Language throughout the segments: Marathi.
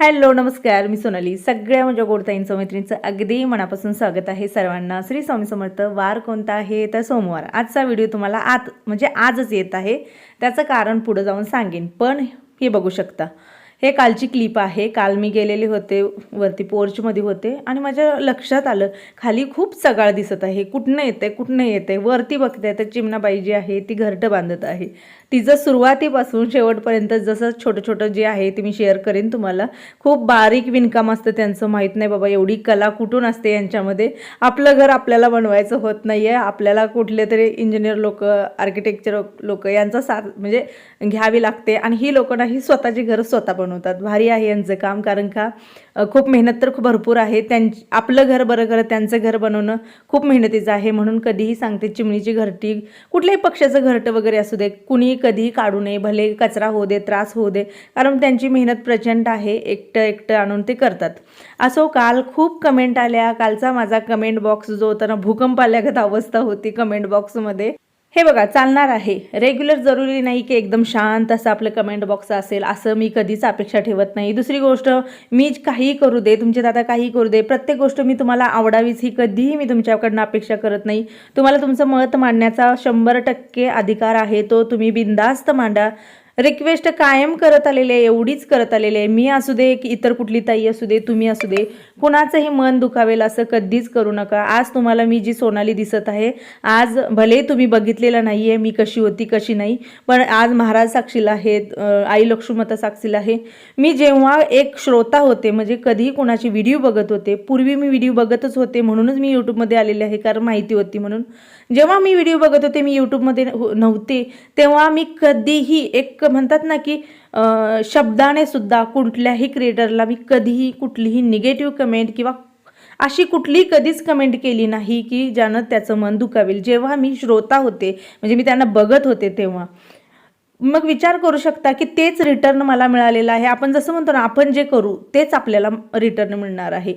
हॅलो नमस्कार. मी सोनाली. सगळ्या माझ्या गोडताईंचं मैत्रिणींचं अगदी मनापासून स्वागत आहे सर्वांना. श्री स्वामी समर्थ वार कोणता आहे? तर सोमवार. आजचा व्हिडिओ तुम्हाला आत म्हणजे आजच येत आहे. त्याचं कारण पुढं जाऊन सांगेन पण हे बघू शकता. हे कालची क्लिप आहे. काल मी गेलेले होते वरती पोर्चमध्ये होते आणि माझ्या लक्षात आलं खाली खूप सगाळ दिसत आहे. कुठनं येते कुठनं येते वरती बघते तर चिमणाबाई जी आहे ती घरटं बांधत आहे. तिचं सुरुवातीपासून शेवटपर्यंत जसं छोटं छोटं जे आहे ते मी शेअर करेन तुम्हाला. खूप बारीक विणकाम असतं त्यांचं माहीत नाही बाबा एवढी कला कुठून असते यांच्यामध्ये. आपलं घर आपल्याला बनवायचं होत नाही आहे आपल्याला कुठले तरी इंजिनियर लोक आर्किटेक्चर लोक यांचा साथ म्हणजे घ्यावी लागते आणि ही लोकांना नाही स्वतःची घरं स्वतः बनवतात. भारी आहे यांचं काम कारण का खूप मेहनत तर खूप भरपूर आहे. त्यां आपलं घर बरं करत त्यांचं घर बनवणं खूप मेहनतीचं आहे. म्हणून कधीही सांगते चिमणीची घरटी कुठल्याही पक्षाचं घरटं वगैरे असू दे कुणी कधीही काढू नये. भले कचरा होऊ दे त्रास होऊ दे कारण त्यांची मेहनत प्रचंड आहे. एकटं एकटं आणून ते करतात. असो काल खूप कमेंट आल्या. कालचा माझा कमेंट बॉक्स जो होता ना भूकंप आल्यागत अवस्था होती कमेंट बॉक्समध्ये हे बघा चालणार आहे. रेग्युलर जरुरी नाही की एकदम शांत असं आपलं कमेंट बॉक्स असेल असं मी कधीच अपेक्षा ठेवत नाही. दुसरी गोष्ट मी काही करू दे तुमचे दादा काही करू दे प्रत्येक गोष्ट मी तुम्हाला आवडावीच ही कधीही मी तुमच्याकडनं अपेक्षा करत नाही. तुम्हाला तुमचं मत मांडण्याचा शंभर टक्के अधिकार आहे तो तुम्ही बिंदास्त मांडा. रिक्वेस्ट कायम करत आलेले आहे एवढीच करत आलेले आहे. मी असू दे की इतर कुठली ताई असू दे तुम्ही असू दे कुणाचंही मन दुखावेल असं कधीच करू नका. आज तुम्हाला मी जी सोनाली दिसत आहे आज भले तुम्ही बघितलेलं नाही आहे मी कशी होती कशी नाही पण आज महाराज साक्षीला आहेत आई लक्ष्मीमाता साक्षीला आहे. मी जेव्हा एक श्रोता होते म्हणजे कधीही कोणाची व्हिडिओ बघत होते पूर्वी मी व्हिडिओ बघतच होते म्हणूनच मी यूट्यूबमध्ये आलेले आहे कारण माहिती होती म्हणून. जेव्हा मी व्हिडिओ बघत होते मी यूट्यूबमध्ये नव्हते तेव्हा मी कधीही एक म्हणतात ना की शब्दाने सुद्धा कुठल्याही क्रिएटरला मी कधीही कुठलीही निगेटिव्ह कमेंट किंवा अशी कुठली कधीच कमेंट केली नाही की ज्यानं त्याचं मन दुखावेल. जेव्हा मी श्रोता होते म्हणजे मी त्यांना बघत होते तेव्हा मग विचार करू शकता की तेच रिटर्न मला मिळालेलं आहे. आपण जसं म्हणतो ना आपण जे करू तेच आपल्याला रिटर्न मिळणार आहे.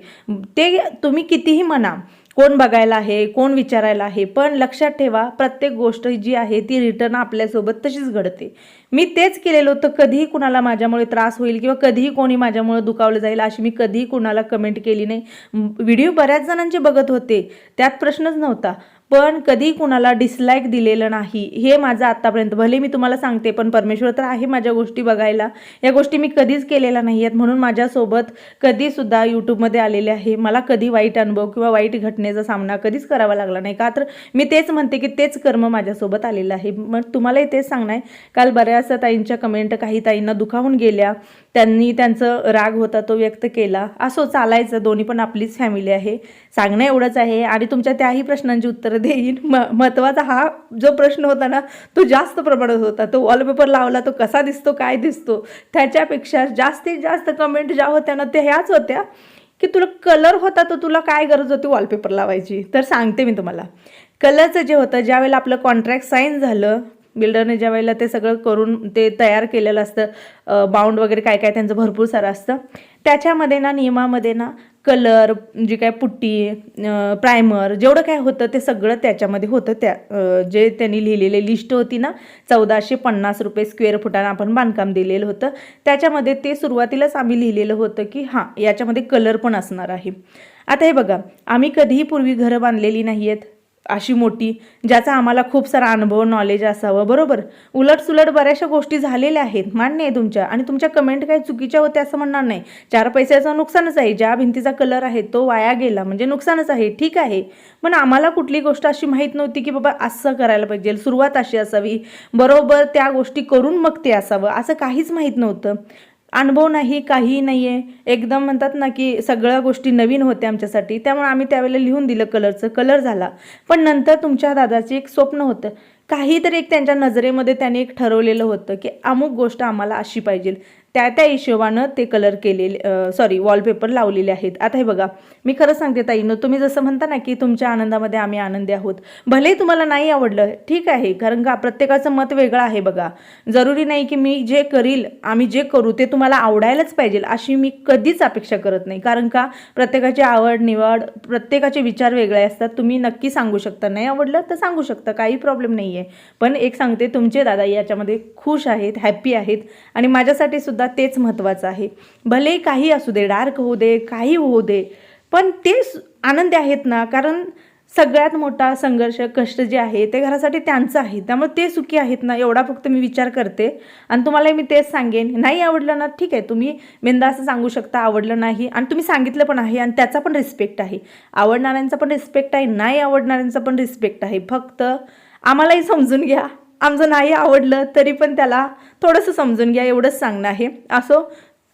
ते तुम्ही कितीही म्हणा कोण बघायला आहे कोण विचारायला आहे पण लक्षात ठेवा प्रत्येक गोष्ट जी आहे ती रिटर्न आपल्यासोबत तशीच घडते. मी तेच केलेलं होतं कधीही कुणाला माझ्यामुळे त्रास होईल किंवा कधीही कोणी माझ्यामुळे दुखावलं जाईल अशी मी कधीही कुणाला कमेंट केली नाही. व्हिडिओ बऱ्याच जणांचे बघत होते त्यात प्रश्नच नव्हता. पण कधी कुणाला डिसलाईक दिलेलं नाही हे माझं आत्तापर्यंत भले मी तुम्हाला सांगते पण परमेश्वर तर आहे माझ्या गोष्टी बघायला. या गोष्टी मी कधीच केलेल्या नाही आहेत म्हणून माझ्यासोबत कधीसुद्धा यूट्यूबमध्ये आलेले आहे. मला कधी वाईट अनुभव किंवा वाईट घटनेचा सामना कधीच करावा लागला नाही. का तर मी तेच म्हणते की तेच कर्म माझ्यासोबत आलेलं आहे. मग तुम्हालाही तेच सांगणार आहे. काल बऱ्याच ताईंच्या कमेंट काही ताईंना दुखावून गेल्या. त्यांनी त्यांचं राग होता तो व्यक्त केला. असो चालायचं. दोन्ही पण आपलीच फॅमिली आहे. सांगणं एवढंच आहे. आणि तुमच्या त्याही प्रश्नांची उत्तरं देईन. म महत्त्वाचा हा जो प्रश्न होता ना तो जास्त प्रमाणात होता. तो वॉलपेपर लावला तो कसा दिसतो काय दिसतो त्याच्यापेक्षा जास्तीत जास्त कमेंट ज्या होत्या ना त्या ह्याच होत्या की तुला कलर होता तर तुला काय गरज होती वॉलपेपर लावायची? तर सांगते मी तुम्हाला. कलरचं जे होतं ज्यावेळेला आपलं कॉन्ट्रॅक्ट साईन झालं बिल्डरने ज्या वेळेला ते सगळं करून ते तयार केलेलं असतं बाउंड वगैरे काय काय त्यांचं भरपूर सारं असतं त्याच्यामध्ये ना नियमामध्ये ना कलर जी काय पुट्टी प्रायमर जेवढं काय होतं ते सगळं त्याच्यामध्ये होतं. त्या जे त्यांनी लिहिलेले लिस्ट होती ना चौदाशे पन्नास रुपये स्क्वेअर फुटानं आपण बांधकाम दिलेलं होतं. त्याच्यामध्ये ते सुरुवातीलाच आम्ही लिहिलेलं होतं की हां याच्यामध्ये कलर पण असणार आहे. आता हे बघा आम्ही कधीही पूर्वी घरं बांधलेली नाही आहेत अशी मोठी ज्याचा आम्हाला खूप सारा अनुभव नॉलेज असावं. बरोबर? उलटसुलट बऱ्याचशा गोष्टी झालेल्या आहेत. मान्य आहे तुमच्या. आणि तुमच्या कमेंट काही चुकीच्या होत्या असं म्हणणार नाही. चार पैशाचं नुकसानच आहे. ज्या भिंतीचा कलर आहे तो वाया गेला. म्हणजे नुकसानच आहे. ठीक आहे. पण आम्हाला कुठली गोष्ट अशी माहीत नव्हती की बाबा असं करायला पाहिजे. सुरुवात अशी असावी. बरोबर त्या गोष्टी करून मग ते असावं. असं काहीच माहीत नव्हतं. अनुभव नाही काही नाही आहे एकदम म्हणतात ना की सगळ्या गोष्टी नवीन होत्या आमच्यासाठी. त्यामुळे आम्ही त्यावेळेला लिहून दिलं कलरचं कलर झाला. पण नंतर तुमच्या दादाची एक स्वप्न होतं. काहीतरी एक त्यांच्या नजरेमध्ये त्याने एक ठरवलेलं होतं की अमुक गोष्ट आम्हाला अशी पाहिजे. त्या त्या हिशोबानं ते कलर केलेले सॉरी वॉलपेपर लावलेले आहेत. आता हे बघा मी खरं सांगते ताईनं तुम्ही जसं म्हणता ना की तुमच्या आनंदामध्ये आम्ही आनंदी आहोत. भले तुम्हाला नाही आवडलं ठीक आहे कारण का प्रत्येकाचं मत वेगळं आहे बघा. जरुरी नाही की मी जे करील आम्ही जे करू ते तुम्हाला आवडायलाच पाहिजे अशी मी कधीच अपेक्षा करत नाही. कारण का प्रत्येकाची आवड निवड प्रत्येकाचे विचार वेगळे असतात. तुम्ही नक्की सांगू शकता नाही आवडलं तर सांगू शकता काही प्रॉब्लेम नाही आहे पण एक सांगते तुमचे दादा याच्यामध्ये खुश आहेत हॅप्पी आहेत. आणि माझ्यासाठी सुद्धा सुद्धा तेच महत्त्वाचं आहे. भले काही असू दे डार्क होऊ दे काही होऊ दे पण ते आनंदी आहेत ना कारण सगळ्यात मोठा संघर्ष कष्ट जे आहे ते घरासाठी त्यांचं आहे. त्यामुळे ते सुखी आहेत ना एवढा फक्त मी विचार करते. आणि तुम्हाला मी तेच सांगेन नाही आवडलं ना ठीक आहे तुम्ही मेंदा असं सांगू शकता आवडलं नाही. आणि तुम्ही सांगितलं पण आहे आणि त्याचा पण रिस्पेक्ट आहे. आवडणाऱ्यांचा पण रिस्पेक्ट आहे नाही आवडणाऱ्यांचा पण रिस्पेक्ट आहे. फक्त आम्हालाही समजून घ्या. आमचं नाही आवडलं तरी पण त्याला थोडंसं समजून घ्या एवढंच सांगणं आहे. असो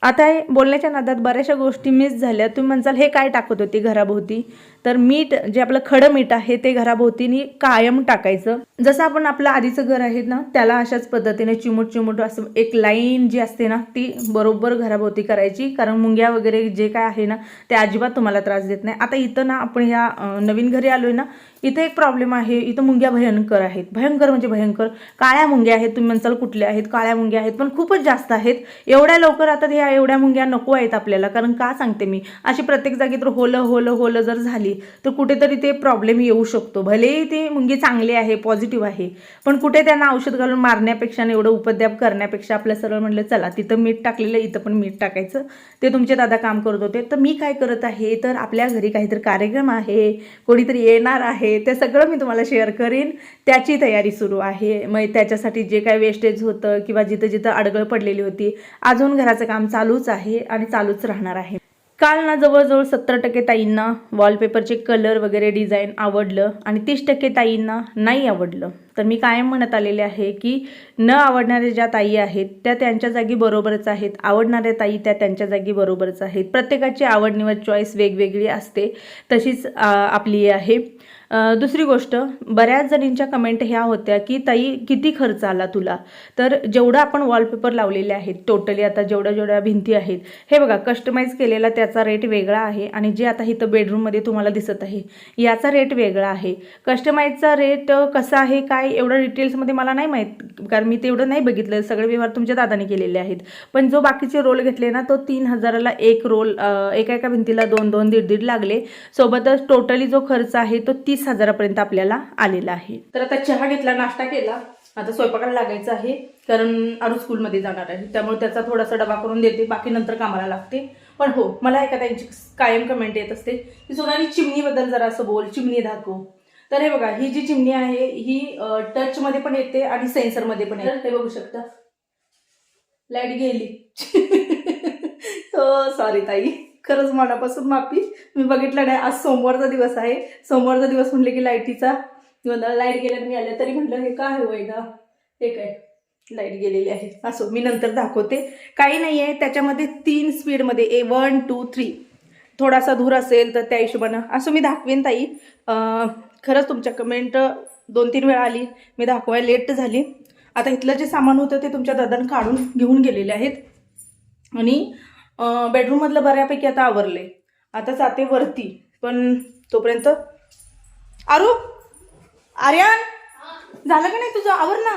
आता हे बोलण्याच्या नादात बऱ्याचशा गोष्टी मिस झाल्या. तुम्ही म्हणसाल हे काय टाकत होती घराभोवती? तर मीठ जे आपलं खडं मीठ आहे ते घराभोवतीनी कायम टाकायचं. जसं आपण आपलं आधीचं घर आहे ना त्याला अशाच पद्धतीने चिमूट चिमूट असं एक लाईन जी असते ना ती बरोबर घराभोवती करायची. कारण मुंग्या वगैरे जे काय आहे ना ते अजिबात तुम्हाला त्रास देत नाही. आता इथं ना आपण ह्या नवीन घरी आलोय ना इथे एक प्रॉब्लेम आहे. इथं मुंग्या भयंकर आहेत. भयंकर म्हणजे भयंकर. काळ्या मुंग्या आहेत तुम्ही म्हणसाल कुठल्या आहेत काळ्या मुंग्या आहेत पण खूपच जास्त आहेत. एवढ्या लवकर आता ह्या एवढ्या मुंग्या नको आहेत आपल्याला. कारण का सांगते मी? अशी प्रत्येक जागी तर होलं होलं होलं जर झाली तर कुठेतरी ते प्रॉब्लेम येऊ शकतो. भलेही ते मुंगी चांगली आहे पॉझिटिव्ह आहे पण कुठे त्यांना औषध घालून मारण्यापेक्षा आणि एवढं उपद्याप करण्यापेक्षा आपलं सरळ म्हणलं चला तिथं मीठ टाकलेलं इथं पण मीठ टाकायचं. ते तुमचे दादा काम करत होते. तर मी काय करत आहे? तर आपल्या घरी काहीतरी कार्यक्रम आहे कोणीतरी येणार आहे ते सगळं मी तुम्हाला शेअर करेन. त्याची तयारी सुरू आहे. मग त्याच्यासाठी जे काय वेस्टेज होतं किंवा जिथं जिथं अडगळ पडलेली होती अजून घराचं काम चालूच आहे आणि चालूच राहणार आहे. काल ना जवळजवळ सत्तर टक्के ताईंना वॉलपेपरचे कलर वगैरे डिझाईन आवडलं आणि तीस टक्के ताईंना नाही आवडलं. तर मी कायम म्हणत आलेले आहे की न आवडणाऱ्या ज्या ताई आहेत त्या त्यांच्या जागी बरोबरच आहेत. आवडणाऱ्या ताई त्या त्यांच्या जागी बरोबरच आहेत. प्रत्येकाची आवड निवड चॉईस वेगवेगळी असते. तशीच आपली आहे. दुसरी गोष्ट बऱ्याच जणींच्या कमेंट ह्या होत्या की ताई किती खर्च आला तुला? तर जेवढं आपण वॉलपेपर लावलेले आहेत टोटली आता जेवढ्या जेवढ्या भिंती आहेत हे बघा कस्टमाइज केलेला त्याचा रेट वेगळा आहे आणि जे आता इथं बेडरूममध्ये तुम्हाला दिसत आहे याचा रेट वेगळा आहे. कस्टमाइजचा रेट कसा आहे काय एवढं डिटेल्समध्ये मला नाही माहीत कारण मी तेवढं नाही बघितलं. सगळे व्यवहार तुमच्या दादाने केलेले आहेत. पण जो बाकीचे रोल घेतले ना तो तीन हजाराला एक रोल एका एका भिंतीला दोन दोन दीड दीड लागले. सोबतच टोटली जो खर्च आहे तो तीस हजारापर्यंत आपल्याला आलेला आहे. तर आता चहा घेतला नाश्ता केला. आता स्वयंपाकाला लागायचं आहे कारण आरू स्कूलमध्ये जाणार आहे. त्यामुळे त्याचा थोडासा डबा करून देते बाकी नंतर कामाला लागते. पण हो मला एका त्यांची कायम कमेंट येत असते की सोनाली चिमणीबद्दल जरा असं बोल चिमणी दाखव. तर हे बघा ही जी चिमणी आहे ही टच मध्ये पण येते आणि सेन्सरमध्ये पण येते. हे बघू शकता. लाइट गेली. हो सॉरी ताई. खरंच मनापासून माफी. मी बघितलं नाही आज सोमवारचा दिवस आहे. सोमवारचा दिवस म्हणले की लाईटीचा. लाइट गेल्याने मी आल्या तरी म्हटलं हे काय होय ना हे काय? लाइट गेलेली आहे. असो मी नंतर दाखवते. काही नाही आहे त्याच्यामध्ये तीन स्पीडमध्ये ए वन टू थ्री थोडासा धूर असेल तर त्या हिशोबानं. असं मी दाखवेन ताई. खरंच तुमच्या कमेंट दोन तीन वेळा आली. मी दाखवायला लेट झाली. आता इथलं जे सामान होतं ते तुमच्या दादानं काढून घेऊन गेलेले आहेत. आणि बेडरूममधलं बऱ्यापैकी आता आवरले आता जाते वरती. पण तोपर्यंत आरू? आर्यन? झालं का नाही तुझं? आवर ना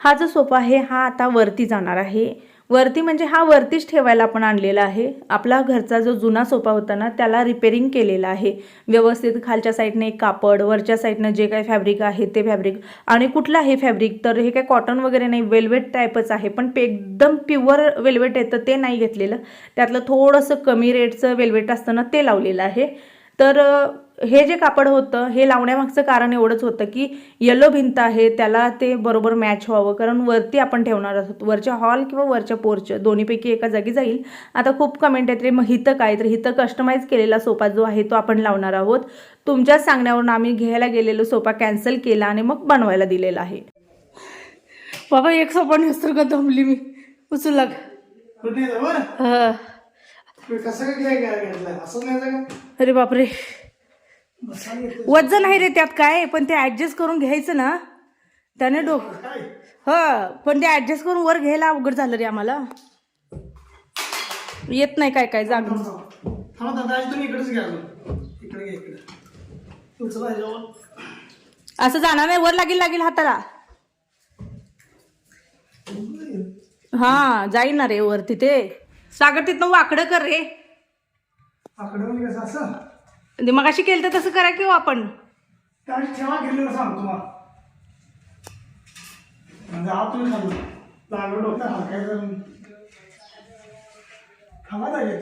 हा जो सोफा आहे हा आता वरती जाणार आहे. वरती म्हणजे हा वरतीच ठेवायला आपण आणलेला आहे. आपला घरचा जो जुना सोफा होता ना त्याला रिपेरिंग केलेला आहे. व्यवस्थित खालच्या साईडने एक कापड वरच्या साईडनं जे काही फॅब्रिक आहे ते फॅब्रिक आणि कुठलं आहे फॅब्रिक तर हे काय कॉटन वगैरे नाही वेल्वेट टाईपच आहे. पण पे एकदम प्युअर वेल्वेट येतं ते नाही घेतलेलं. त्यातलं थोडंसं कमी रेटचं वेल्वेट असतं ना ते लावलेलं आहे. तर हे जे कापड होतं हे लावण्यामागचं कारण एवढंच होतं की येलो भिंत आहे त्याला ते बरोबर मॅच व्हावं. कारण वरती आपण ठेवणार आहोत. वरच्या हॉल किंवा वरच्या पोर्च दोन्हीपैकी एका जागी जाईल. आता खूप कमेंट येते मग हिथं काय? तर हिथं कस्टमाइज केलेला सोफा जो आहे तो आपण लावणार आहोत. तुमच्याच सांगण्यावरून आम्ही घ्यायला गेलेलो सोफा कॅन्सल केला आणि मग बनवायला दिलेला आहे. बाबा एक सोफा नसतं का दमली मी? उचलू लाग? हा. अरे बापरे. वजन आहे रे त्यात काय पण ते ऍडजस्ट करून घ्यायचं ना त्याने डोक काय ह पण ते ऍडजस्ट करून वर घ्यायला अवघड झालं रे आम्हाला. येत नाही काय काय जाग असं जाणार नाही वर लागेल लागेल हाताला. हा जाईल ना रे वर तिथे. सागर तिथनं वाकडं कर रे. आकडे म्हणजे मग अशी केलं तर तसं करा किंवा आपण? त्यावेळी ठेवा गेल्यावर सांगतो तुम्हाला म्हणजे आत तुम्ही खाली लागलं डोक्यात हाकायचं थांबा ताई.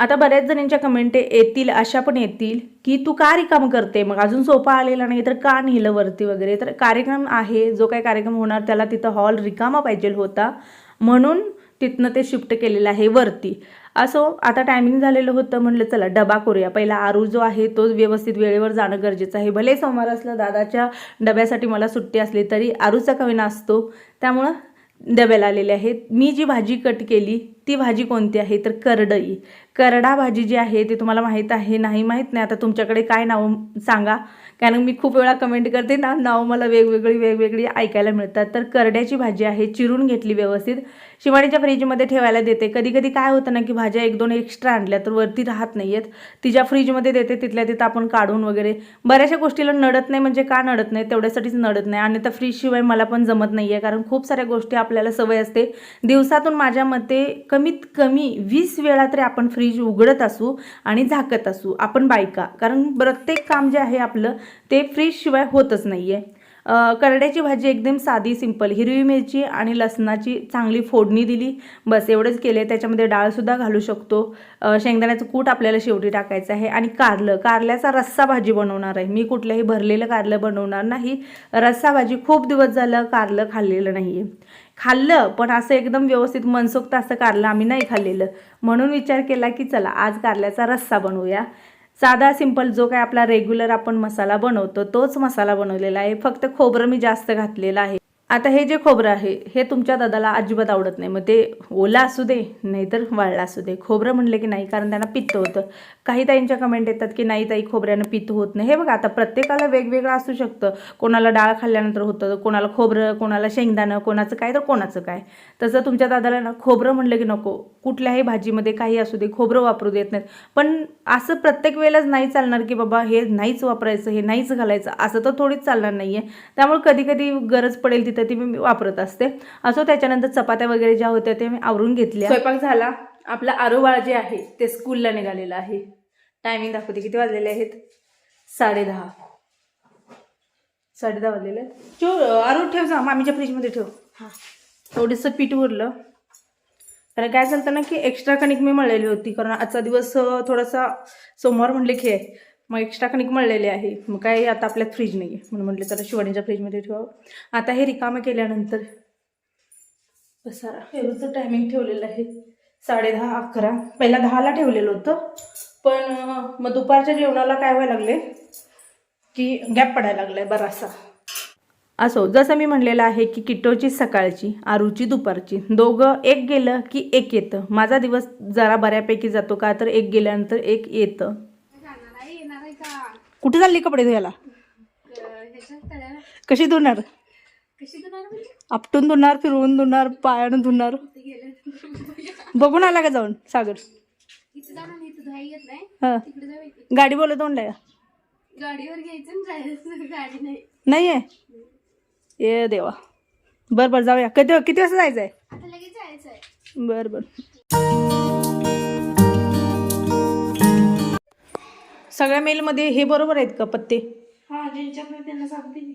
आता बऱ्याच जणांच्या कमेंट येतील अशा पण येतील की तू का रिकाम करते? मग अजून सोपा आलेला नाही तर का नेलं वरती वगैरे? तर कार्यक्रम आहे जो काही कार्यक्रम होणार त्याला तिथं हॉल रिकामा पाहिजे होता. म्हणून तिथनं ते शिफ्ट केलेलं आहे वरती. असो आता टायमिंग झालेलं होतं. म्हणलं चला डबा करूया. पहिला आरू जो आहे तो व्यवस्थित वेळेवर जाणं गरजेचं आहे. भले सोमवार असलं दादाच्या डब्यासाठी मला सुट्टी असली तरी आरूचा कविना असतो. त्यामुळं डब्याला आलेले आहेत. मी जी भाजी कट केली ती भाजी कोणती आहे? तर करडई. करडा भाजी जी आहे ती तुम्हाला माहीत आहे नाही माहीत नाही. आता तुमच्याकडे काय नाव सांगा. कारण मी खूप वेळा कमेंट करते ना नाव मला वेगवेगळी वेगवेगळी ऐकायला मिळतात. तर करड्याची भाजी आहे चिरून घेतली व्यवस्थित. शिवाणीच्या फ्रीजमध्ये ठेवायला देते. कधी कधी काय होतं ना की भाज्या एक दोन एक्स्ट्रा आणल्या तर वरती राहत नाही आहेत तिच्या फ्रीजमध्ये देते तिथल्या तिथं आपण काढून वगैरे. बऱ्याचशा गोष्टीला नडत नाही म्हणजे का नडत नाही? तेवढ्यासाठीच नडत नाही. आणि त्या फ्रीजशिवाय मला पण जमत नाही आहे कारण खूप साऱ्या गोष्टी आपल्याला सवय असते. दिवसातून माझ्या मते कमीत कमी वीस वेळा तरी आपण फ्रीज उघडत असू आणि झाकत असू. आपण बायका. कारण प्रत्येक काम जे आहे आपलं ते फ्रीजशिवाय होतच नाही आहे करड्याची भाजी एकदम साधी सिंपल हिरवी मिरची आणि लसणाची चांगली फोडणी दिली. बस एवढंच केले त्याच्यामध्ये डाळसुद्धा घालू शकतो. शेंगदाण्याचं कूट आपल्याला शेवटी टाकायचं आहे. आणि कारलं कारल्याचा रस्सा भाजी बनवणार आहे. मी कुठल्याही भरलेलं कारलं बनवणार नाही. रस्सा भाजी खूप दिवस झालं कारलं खाल्लेलं नाही आहे खाल्लं पण असं एकदम व्यवस्थित मनसोक्त असं कारलं आम्ही नाही खाल्लेलं. म्हणून विचार केला की चला आज कारल्याचा रस्सा बनवूया. साधा सिंपल जो काय आपला रेग्युलर आपण मसाला बनवतो तोच मसाला बनवलेला आहे. फक्त खोबरं मी जास्त घातलेलं आहे. आता हे जे खोबरं आहे हे तुमच्या दादाला अजिबात आवडत नाही. मग ते ओला असू दे नाहीतर वाळला असू दे. खोबरं म्हणलं की नाही कारण त्यांना पित्त होतं. काही ताईंच्या कमेंट येतात की नाही ताई खोबऱ्यानं पित्त होत नाही. हे बघा आता प्रत्येकाला वेगवेगळं असू शकतं. कोणाला डाळ खाल्ल्यानंतर होतं कोणाला खोबरं कोणाला शेंगदाणं कोणाचं काय तर कोणाचं काय. तसं तुमच्या दादाला ना खोबरं म्हणलं की नको. कुठल्याही भाजीमध्ये काही असू दे खोबरं वापरू देत नाहीत. पण असं प्रत्येक वेळेलाच नाही चालणार की बाबा हे नाहीच वापरायचं हे नाहीच घालायचं असं तर थोडीच चालणार नाही आहे त्यामुळे कधी कधी गरज पडेल तिथं ती मी वापरत असते. असो त्याच्यानंतर चपात्या वगैरे ज्या होत्या ते मी आवरून घेतल्या. स्वयंपाक झाला. आपलं आरोबाळ जे आहे ते स्कूलला निघालेलं आहे. टायमिंग दाखवते किती वाजलेले आहेत? साडे दहा. साडे दहा वाजलेले आहेत. आरू ठेव जा मामीच्या फ्रीजमध्ये ठेव. थोडंसं पीठ उरलं. कारण काय झालं ना की एक्स्ट्रा कणिक मी मळलेली होती. कारण आजचा दिवस थोडासा सोमवार म्हणले की आहे. मग एक्स्ट्रा कणिक मळलेले आहे. मग काय आता आपल्यात फ्रीज नाही आहे म्हणून म्हटलं चला शिवाणीच्या फ्रीजमध्ये ठेवावं. आता हे रिकामं केल्यानंतर पसारा. एवढंचं टायमिंग ठेवलेलं आहे. साडे दहा अकरा. पहिला दहाला ठेवलेलं होतं. पण मग दुपारच्या जेवणाला काय व्हायला लागले? की गॅप पडायला लागलाय बरासा असो जसं मी म्हणलेलं आहे की किट्टोची सकाळची आरूची दुपारची दोघं एक गेलं की एक येतं. माझा दिवस जरा बऱ्यापैकी जातो का? तर एक गेल्यानंतर एक येतं. कुठे चालली कपडे धुयाला कशी धुणार? आपटून धुणार फिरवून धुणार पायानं धुणार. बघून आला का जाऊन सागर? हा. गाडी बोलत गाडीवर घ्यायचं जायचं. गाडी नाही. आहे ये देवा. बरं बरं जाऊया. कधी किती वाजता जायचं आहे बरं बरं. सगळ्या मेलमध्ये हे बरोबर आहेत का पत्ते? हा ज्यांच्याकडे त्यांना सांगते मी.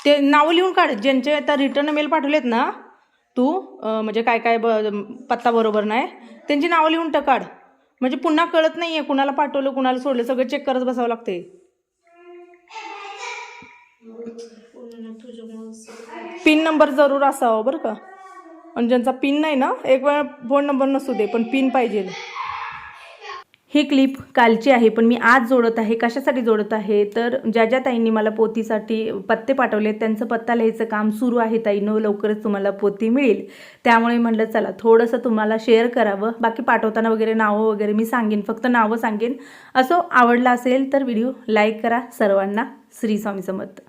ते नावं लिहून काढ ज्यांचे आता रिटर्न मेल पाठवलेत ना तू अं, म्हणजे काय काय ब पत्ता बरोबर नाही त्यांची नावं लिहून ट काढ. म्हणजे पुन्हा कळत नाही आहे कुणाला पाठवलं कुणाला सोडलं सगळं चेक करत बसावं लागते पिन नंबर जरूर असावा बरं का. आणि ज्यांचा पिन नाही ना एक वेळा फोन नंबर नसू दे पण पिन पाहिजे. ही क्लिप कालची आहे पण मी आज जोडत आहे कशासाठी जोडत आहे? तर ज्या ज्या ताईंनी मला पोतीसाठी पत्ते पाठवले त्यांचं पत्ता लिहायचं काम सुरू आहे ताईनो लवकरच तुम्हाला पोती मिळेल. त्यामुळे म्हटलं चला थोडंसं तुम्हाला शेअर करावं. बाकी पाठवताना वगैरे नावं वगैरे मी सांगेन फक्त नावं सांगेन. असो आवडला असेल तर व्हिडिओ लाईक करा. सर्वांना श्री स्वामी समर्थ.